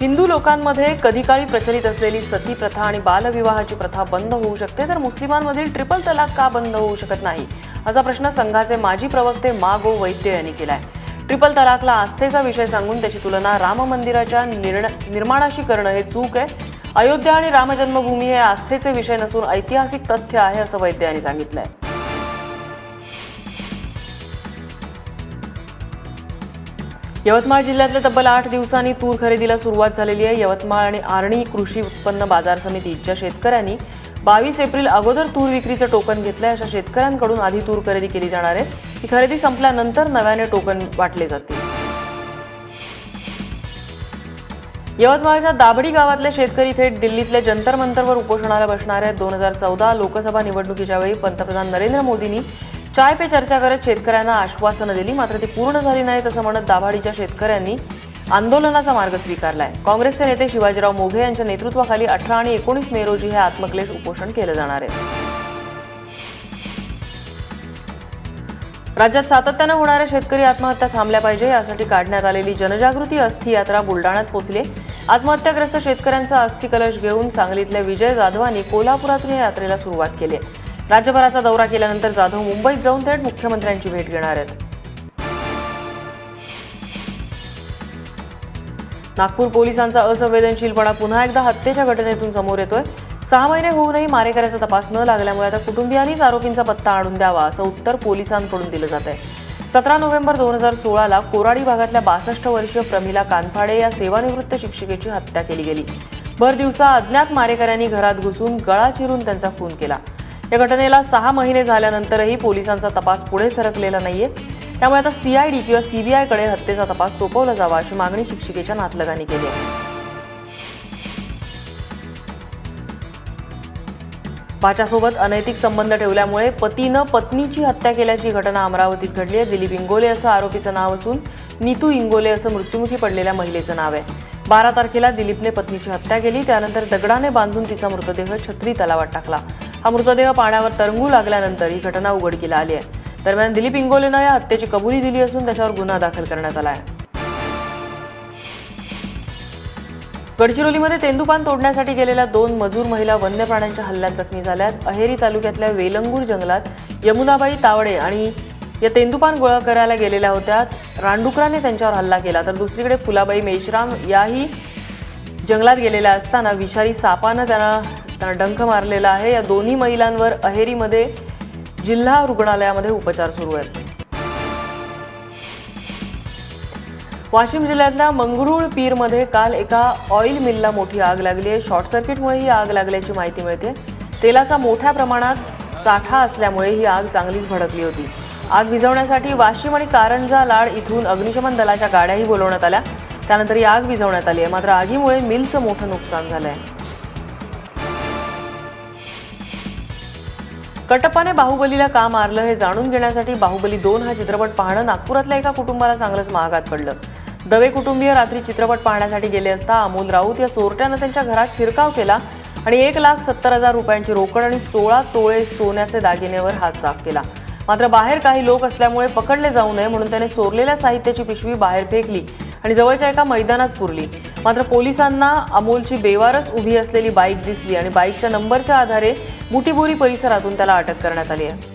हिंदू लोकांमध्ये कधी काळी प्रचलित असलेली सती प्रथा आणि बालविवाहाची प्रथा बंद होऊ शकते तर मुस्लिमांमधील ट्रिपल तलाक का बंद होऊ शकत नाही? असा प्रश्न संघाचे माजी प्रवक्ते मा गो वैद्य यांनी केलाय. ट्रिपल तलाकला आस्थेचा विषय सांगून त्याची तुलना राम मंदिराच्या निर्माणाशी करणं हे चूक आहे. अयोध्या आणि रामजन्मभूमी हे आस्थेचे विषय नसून ऐतिहासिक तथ्य आहे असं वैद्य यांनी सांगितलंय. यवतमाळ जिल्ह्यातल्या तब्बल आठ दिवसांनी तूर खरेदीला सुरुवात झालेली आहे. यवतमाळ आणि आर्णी कृषी उत्पन्न बाजार समितीच्या शेतकऱ्यांनी बावीस एप्रिल अगोदर तूर विक्रीचं टोकन घेतलंय. अशा शेतकऱ्यांकडून आधी तूर खरेदी केली जाणार आहे. ही खरेदी संपल्यानंतर नव्याने टोकन वाटले जातील. यवतमाळच्या दाभडी गावातले शेतकरी थेट दिल्लीतल्या जंतर मंतरवर उपोषणाला बसणार आहेत. दोन हजार चौदा लोकसभा निवडणुकीच्या वेळी पंतप्रधान नरेंद्र मोदींनी चाय पे चर्चा करत शेतकऱ्यांना आश्वासनं दिली मात्र ती पूर्ण झाली नाहीत असं म्हणत दाभाडीच्या शेतकऱ्यांनी आंदोलनाचा मार्ग स्वीकारलाय. काँग्रेसचे नेते शिवाजीराव मोघे यांच्या नेतृत्वाखाली अठरा आणि एकोणीस मे रोजी हे आत्मक्लेश उपोषण केलं जाणार आहे. राज्यात सातत्यानं होणाऱ्या शेतकरी आत्महत्या थांबल्या पाहिजे यासाठी काढण्यात आलेली जनजागृती अस्थि यात्रा बुलडाण्यात पोहोचली आत्महत्याग्रस्त शेतकऱ्यांचा अस्थि कलश घेऊन सांगलीतल्या विजय जाधवांनी कोल्हापुरातून या यात्रेला सुरुवात केली आहे. राज्यभराचा दौरा केल्यानंतर जाधव मुंबईत जाऊन थेट मुख्यमंत्र्यांची भेट घेणार आहेत. नागपूर पोलिसांचा असंवेदनशीलपणा पुन्हा एकदा हत्येच्या घटनेतून समोर येतोय. सहा महिने होऊनही मारेकऱ्याचा तपास न लागल्यामुळे आता कुटुंबियांनीच आरोपींचा पत्ता आणून द्यावा असं उत्तर पोलिसांकडून दिलं जात आहे. सतरा नोव्हेंबर दोन हजार सोळाला कोराडी भागातल्या बासष्ट वर्षीय प्रमिला कानफाडे या सेवानिवृत्त शिक्षिकेची हत्या केली गेली. भर दिवसा अज्ञात मारेकऱ्यांनी घरात घुसून गळा चिरून त्यांचा खून केला. या घटनेला सहा महिने झाल्यानंतरही पोलिसांचा तपास पुढे सरकलेला नाहीये. त्यामुळे आता सीआयडी किंवा सीबीआयकडे हत्येचा तपास सोपवला जावा अशी मागणी शिक्षिकेच्या नातलगांनी केली आहे. पाच्यासोबत अनैतिक संबंध ठेवल्यामुळे पतीनं पत्नीची हत्या केल्याची घटना अमरावतीत घडली आहे. दिलीप इंगोले असं आरोपीचं नाव असून नीतू इंगोले असं मृत्युमुखी पडलेल्या महिलेचं नाव आहे. बारा तारखेला दिलीपने पत्नीची हत्या केली त्यानंतर दगडाने बांधून तिचा मृतदेह छत्री तलावात टाकला. हा मृतदेह पाण्यावर तरंगू लागल्यानंतर ही घटना उघडकीला आली आहे. दरम्यान दिलीप इंगोलेनं या हत्येची कबुली दिली असून त्याच्यावर गुन्हा दाखल करण्यात आला आहे. गडचिरोलीमध्ये तेंदुपान तोडण्यासाठी गेलेल्या दोन मजूर महिला वन्य प्राण्यांच्या हल्ल्यात जखमी झाल्यात. अहेरी तालुक्यातल्या वेलंगूर जंगलात यमुनाबाई तावडे आणि या तेंदुपान गोळा करायला गेलेल्या होत्या. रानडुकराने त्यांच्यावर हल्ला केला. तर दुसरीकडे फुलाबाई मेश्राम याही जंगलात गेलेल्या असताना विषारी सापानं त्यांना त्यांना डंख मारलेला आहे. या दोन्ही महिलांवर अहेरीमध्ये जिल्हा रुग्णालयामध्ये उपचार सुरू आहेत. वाशिम जिल्ह्यातल्या मंगरुळ पीरमध्ये काल एका ऑइल मिलला मोठी आग लागली आहे. शॉर्ट सर्किटमुळे ही आग लागल्याची माहिती मिळते. तेलाचा मोठ्या प्रमाणात साठा असल्यामुळे ही आग चांगलीच भडकली होती. आग विझवण्यासाठी वाशिम आणि कारंजा लाड इथून अग्निशमन दलाच्या गाड्याही बोलवण्यात आल्या. त्यानंतर ही आग विझवण्यात आली आहे. मात्र आगीमुळे मिलचं मोठं नुकसान झालं आहे कटप्पाने बाहुबलीला का मारलं हे जाणून घेण्यासाठी बाहुबली दोन हा चित्रपट पाहणं नागपुरातल्या एका कुटुंबाला चांगलंच महागात पडलं. दवे कुटुंबीय रात्री चित्रपट पाहण्यासाठी गेले असता अमोल राऊत या चोरट्यानं त्यांच्या घरात शिरकाव केला आणि एक लाख सत्तर हजार रुपयांची रोकड आणि सोळा तोळे सोन्याचे दागिन्यावर हात साफ केला. मात्र बाहेर काही लोक असल्यामुळे पकडले जाऊ नये म्हणून त्याने चोरलेल्या साहित्याची पिशवी बाहेर फेकली. आणि जवळच्या एका मैदानात पुरली. मात्र पोलिसांना अमोलची बेवारस उभी असलेली बाईक दिसली आणि बाईकच्या नंबरच्या आधारे बुटीबोरी परिसरातून त्याला अटक करण्यात आली आहे.